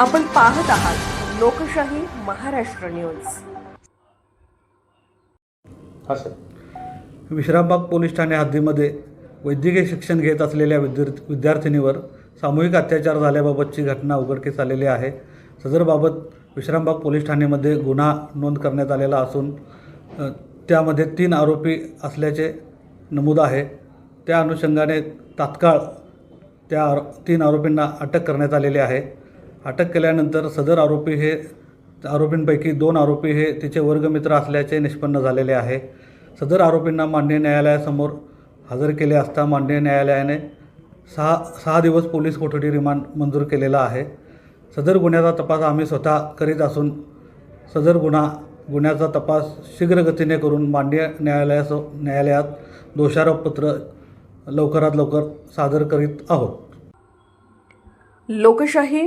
आपण पाहत आहात लोकशाही महाराष्ट्र न्यूज. हा सर. विश्रामबाग पोलीस ठाणे हद्दीमध्ये वैद्यकीय शिक्षण घेत असलेल्या विद्यार्थी विद्यार्थिनीवर सामूहिक अत्याचार झाल्याबाबतची घटना उघडकीस आलेली आहे. सदरबाबत विश्रामबाग पोलीस ठाण्यामध्ये गुन्हा नोंद करण्यात आलेला असून त्यामध्ये तीन आरोपी असल्याचे नमूद आहे. त्या अनुषंगाने तात्काळ त्या आरो तीन आरोपींना अटक करण्यात आलेली आहे. अटक केल्यानंतर सदर आरोपी हे आरोपींपैकी दोन आरोपी हे तिचे वर्गमित्र असल्याचे निष्पन्न झालेले आहे. सदर आरोपींना मान्य न्यायालयासमोर हजर केले असता मान्य न्यायालयाने सहा सहा दिवस पोलीस कोठडी रिमांड मंजूर केलेला आहे. सदर गुन्ह्याचा तपास आम्ही स्वतः करीत असून सदर गुन्हा गुन्ह्याचा तपास शीघ्रगतीने करून मान्य न्यायालयास न्यायालयात दोषारोपपत्र लवकरात लवकर सादर करीत आहोत. लोकशाही